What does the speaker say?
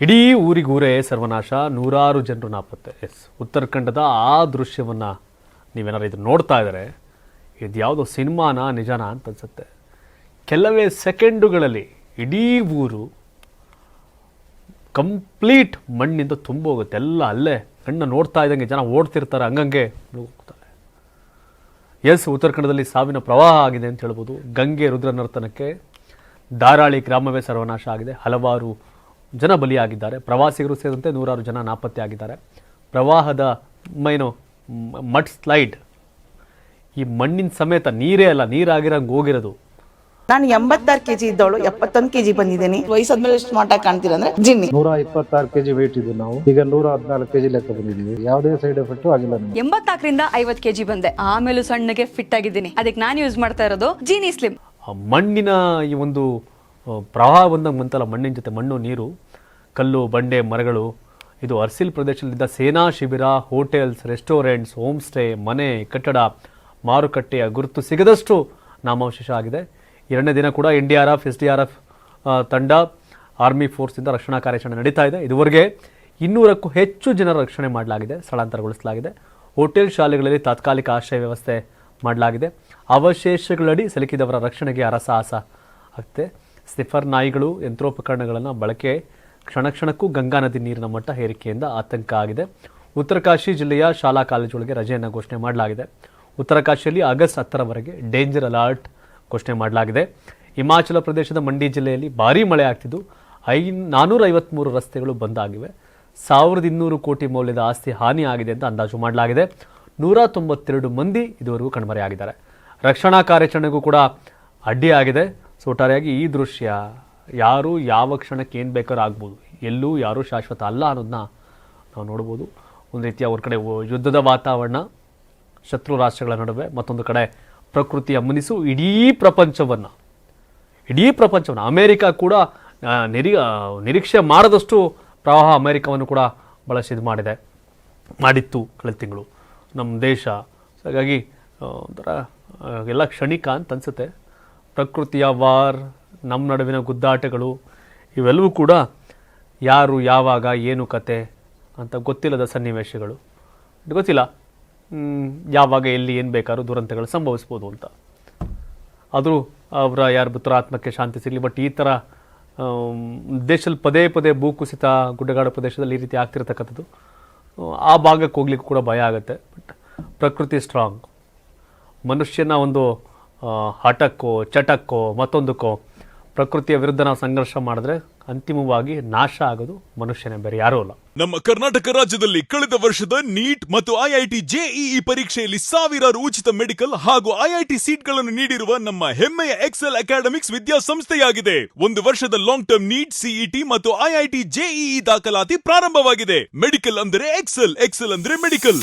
ಇಡೀ ಊರಿಗೂರೇ ಸರ್ವನಾಶ, ನೂರಾರು ಜನರು ನಾಪತ್ತೆ. ಎಸ್. ಉತ್ತರಾಖಂಡದ ಆ ದೃಶ್ಯವನ್ನು ನೀವೇನಾರು ಇದು ನೋಡ್ತಾ ಇದ್ದಾರೆ ಇದು ಯಾವುದೋ ಸಿನಿಮಾನ ನಿಜಾನ ಅಂತ ಅನ್ಸುತ್ತೆ. ಕೆಲವೇ ಸೆಕೆಂಡುಗಳಲ್ಲಿ ಇಡೀ ಊರು ಕಂಪ್ಲೀಟ್ ಮಣ್ಣಿಂದ ತುಂಬೋಗುತ್ತೆ. ಎಲ್ಲ ಅಲ್ಲೇ ಕಣ್ಣು ನೋಡ್ತಾ ಇದ್ದಂಗೆ ಜನ ಓಡ್ತಿರ್ತಾರೆ, ಹಂಗಂಗೆ ಹೋಗ್ತಾರೆ. ಎಸ್, ಉತ್ತರಾಖಂಡದಲ್ಲಿ ಸಾವಿನ ಪ್ರವಾಹ ಆಗಿದೆ ಅಂತ ಹೇಳ್ಬೋದು. ಗಂಗೆ ರುದ್ರನರ್ತನಕ್ಕೆ ಧಾರಾಳಿ ಗ್ರಾಮವೇ ಸರ್ವನಾಶ ಆಗಿದೆ. ಹಲವಾರು ಜನ ಬಲಿಯಾಗಿದ್ದಾರೆ. ಪ್ರವಾಸಿಗರು ಸೇರಿದಂತೆ ನೂರಾರು ಜನ ನಾಪತ್ತೆ ಆಗಿದ್ದಾರೆ. ಪ್ರವಾಹದ ಏನು ಮಡ್ ಸ್ಲೈಡ್. ಈ ಮಣ್ಣಿನ ಸಮೇತ ನೀರೇ ಅಲ್ಲ ನೀರಾಗಿರಂಗೆ ಹೋಗಿರೋದು. ನಾನು ಎಂಬತ್ತಾರು ಕೆಜಿ ಇದ್ದವಳು ಎಪ್ಪತ್ತೊಂದು ಕೆಜಿ ಬಂದಿದ್ದೀನಿ. ವಯಸ್ಸಾದ್ಮೇಲೆ ಸ್ಮಾರ್ಟ್ ಆಗಿ ಕಾಣ್ತೀರ ಅಂದ್ರೆ ಜಿನ್ನಿ. ನೂರ ಇಪ್ಪತ್ತಾರು ಕೆಜಿ ವೇಟ್ ಇದ್ದು ನಾವು. ಈಗ ನೂರ ಹದಿನಾಲ್ಕು ಕೆಜಿ ಲೆಕ್ಕ ಬಂದಿದ್ದೀವಿ. ಯಾವುದೇ ಸೈಡ್ ಎಫೆಕ್ಟ್ ಆಗಿಲ್ಲ ನಮಗೆ. ಎಂಬತ್ನಾಲ್ಕರಿಂದ ಐವತ್ ಕೆಜಿ ಬಂದೆ. ಆಮೇಲೆ ಸಣ್ಣಗೆ ಫಿಟ್ ಆಗಿದ್ದೀನಿ. ಅದಕ್ಕೆ ನಾನು ಯೂಸ್ ಮಾಡ್ತಾ ಇರೋದು ಜೀನಿ ಸ್ಲಿಮ್ ಆ ಮಣ್ಣಿನ ಈ ಒಂದು ಪ್ರವಾಹ ಬಂದಂಗೆ ಬಂತಲ್ಲ ಮಣ್ಣಿನ ಜೊತೆ, ಮಣ್ಣು, ನೀರು, ಕಲ್ಲು, ಬಂಡೆ, ಮರಗಳು. ಇದು ಅರ್ಸಿಲ್ ಪ್ರದೇಶದಲ್ಲಿದ್ದ ಸೇನಾ ಶಿಬಿರ, ಹೋಟೆಲ್ಸ್, ರೆಸ್ಟೋರೆಂಟ್ಸ್ ಹೋಮ್ ಸ್ಟೇ ಮನೆ, ಕಟ್ಟಡ, ಮಾರುಕಟ್ಟೆಯ ಗುರುತು ಸಿಗದಷ್ಟು ನಾಮಾವಶೇಷ ಆಗಿದೆ. ಎರಡನೇ ದಿನ ಕೂಡ N D R F S D R F ತಂಡ, ಆರ್ಮಿ ಫೋರ್ಸಿಂದ ರಕ್ಷಣಾ ಕಾರ್ಯಾಚರಣೆ ನಡೀತಾ ಇದೆ. ಇದುವರೆಗೆ ಇನ್ನೂರಕ್ಕೂ ಹೆಚ್ಚು ಜನರ ರಕ್ಷಣೆ ಮಾಡಲಾಗಿದೆ, ಸ್ಥಳಾಂತರಗೊಳಿಸಲಾಗಿದೆ. ಹೋಟೆಲ್ ಶಾಲೆಗಳಲ್ಲಿ ತಾತ್ಕಾಲಿಕ ಆಶ್ರಯ ವ್ಯವಸ್ಥೆ ಮಾಡಲಾಗಿದೆ. ಅವಶೇಷಗಳಡಿ ಸಲುಕಿದವರ ರಕ್ಷಣೆಗೆ ಅರಸಾಹಸ ಆಗ್ತದೆ. ಸ್ನಿಫರ್ ನಾಯಿಗಳು ಯಂತ್ರೋಪಕರಣಗಳನ್ನು ಬಳಕೆ ಕ್ಷಣ ಕ್ಷಣಕ್ಕೂ ಗಂಗಾ ನದಿ ನೀರಿನ ಮಟ್ಟ ಏರಿಕೆಯಿಂದ ಆತಂಕ ಆಗಿದೆ. ಉತ್ತರಕಾಶಿ ಜಿಲ್ಲೆಯ ಶಾಲಾ ಕಾಲೇಜುಗಳಿಗೆ ರಜೆಯನ್ನು ಘೋಷಣೆ ಮಾಡಲಾಗಿದೆ. ಉತ್ತರಕಾಶಿಯಲ್ಲಿ ಆಗಸ್ಟ್ ಹತ್ತರವರೆಗೆ ಡೇಂಜರ್ ಅಲರ್ಟ್ ಘೋಷಣೆ ಮಾಡಲಾಗಿದೆ. ಹಿಮಾಚಲ ಪ್ರದೇಶದ ಮಂಡಿ ಜಿಲ್ಲೆಯಲ್ಲಿ ಭಾರೀ ಮಳೆ ಆಗ್ತಿದ್ದು, ಐ ನಾನ್ನೂರ ಐವತ್ಮೂರು ರಸ್ತೆಗಳು ಬಂದ್ ಆಗಿವೆ. ಸಾವಿರದ ಇನ್ನೂರು ಕೋಟಿ ಮೌಲ್ಯದ ಆಸ್ತಿ ಹಾನಿ ಆಗಿದೆ ಅಂತ ಅಂದಾಜು ಮಾಡಲಾಗಿದೆ. ನೂರ ತೊಂಬತ್ತೆರಡು ಮಂದಿ ಇದುವರೆಗೂ ಕಣ್ಮರೆಯಾಗಿದ್ದಾರೆ. ರಕ್ಷಣಾ ಕಾರ್ಯಾಚರಣೆಗೂ ಕೂಡ ಅಡ್ಡಿಯಾಗಿದೆ. ಸೊ ಒಟ್ಟಾರೆಯಾಗಿ ಈ ದೃಶ್ಯ ಯಾರು ಯಾವ ಕ್ಷಣಕ್ಕೆ ಏನು ಬೇಕಾದ್ರೂ ಆಗ್ಬೋದು. ಎಲ್ಲೂ ಯಾರೂ ಶಾಶ್ವತ ಅಲ್ಲ ಅನ್ನೋದನ್ನ ನಾವು ನೋಡ್ಬೋದು. ಒಂದು ರೀತಿಯ ಅವ್ರ ಕಡೆ ಯುದ್ಧದ ವಾತಾವರಣ, ಶತ್ರು ರಾಷ್ಟ್ರಗಳ ನಡುವೆ, ಮತ್ತೊಂದು ಕಡೆ ಪ್ರಕೃತಿಯ ಮುನಿಸು, ಇಡೀ ಪ್ರಪಂಚವನ್ನು. ಇಡೀ ಪ್ರಪಂಚವನ್ನು. ಅಮೇರಿಕ ಕೂಡ ನಿರೀ ನಿರಿ ನಿರೀಕ್ಷೆ ಮಾಡದಷ್ಟು ಪ್ರವಾಹ ಅಮೇರಿಕವನ್ನು ಕೂಡ ಬಳಸಿ ಇದು ಮಾಡಿದೆ. ಮಾಡಿತ್ತು ಕಳೆದ ತಿಂಗಳು. ನಮ್ಮ ದೇಶ. ಹಾಗಾಗಿ ಒಂಥರ ಎಲ್ಲ ಕ್ಷಣಿಕ ಅಂತ ಅನಿಸುತ್ತೆ. ಪ್ರಕೃತಿಯ ವಾರ್ ನಮ್ಮ ನಡುವಿನ ಗುದ್ದಾಟಗಳು, ಇವೆಲ್ಲವೂ ಕೂಡ ಯಾರು, ಯಾವಾಗ, ಏನು ಕತೆ ಅಂತ ಗೊತ್ತಿಲ್ಲದ ಸನ್ನಿವೇಶಗಳು. ಗೊತ್ತಿಲ್ಲ. ಯಾವಾಗ, ಎಲ್ಲಿ, ಏನು ಬೇಕಾದ್ರೂ ದುರಂತಗಳು ಸಂಭವಿಸ್ಬೋದು ಅಂತ. ಆದರೂ ಅವರ ಯಾರು ಆತ್ಮಕ್ಕೆ ಶಾಂತಿ ಸಿಗಲಿ, ಬಟ್ ಈ ಥರ ದೇಶದಲ್ಲಿ ಪದೇ ಪದೇ ಭೂಕುಸಿತ, ಗುಡ್ಡಗಾಡು ಪ್ರದೇಶದಲ್ಲಿ ಈ ರೀತಿ ಆಗ್ತಿರ್ತಕ್ಕಂಥದ್ದು, ಆ ಭಾಗಕ್ಕೆ ಹೋಗ್ಲಿಕ್ಕೂ ಕೂಡ ಭಯ ಆಗುತ್ತೆ. ಬಟ್ ಪ್ರಕೃತಿ ಸ್ಟ್ರಾಂಗ್ ಮನುಷ್ಯನ ಒಂದು ಹಠಕ್ಕೋ, ಚಟಕ್ಕೋ, ಮತ್ತೊಂದಕ್ಕೋ, ಪ್ರಕೃತಿಯ ವಿರುದ್ಧ ನಾವು ಸಂಘರ್ಷ ಮಾಡಿದ್ರೆ ಅಂತಿಮವಾಗಿ ನಾಶ ಆಗೋದು ಮನುಷ್ಯನೇ, ಬೇರೆ ಯಾರೂ ಅಲ್ಲ. ನಮ್ಮ ಕರ್ನಾಟಕ ರಾಜ್ಯದಲ್ಲಿ ಕಳೆದ ವರ್ಷದ ನೀಟ್ ಮತ್ತು ಐಐಟಿ ಜೆಇಇ ಪರೀಕ್ಷೆಯಲ್ಲಿ ಸಾವಿರಾರು ಉಚಿತ ಮೆಡಿಕಲ್ ಹಾಗೂ ಐಐಟಿ ಸೀಟ್ಗಳನ್ನು ನೀಡಿರುವ ನಮ್ಮ ಹೆಮ್ಮೆಯ ಎಕ್ಸೆಲ್ ಅಕಾಡೆಮಿಕ್ಸ್ ವಿದ್ಯಾಸಂಸ್ಥೆಯಾಗಿದೆ. ಒಂದು ವರ್ಷದ ಲಾಂಗ್ ಟರ್ಮ್ ನೀಟ್ ಸಿಇಟಿ ಮತ್ತು ಐಐಟಿ ಜೆಇಇ ದಾಖಲಾತಿ ಪ್ರಾರಂಭವಾಗಿದೆ. ಮೆಡಿಕಲ್ ಅಂದರೆ ಎಕ್ಸೆಲ್ ಎಕ್ಸೆಲ್ ಅಂದ್ರೆ ಮೆಡಿಕಲ್.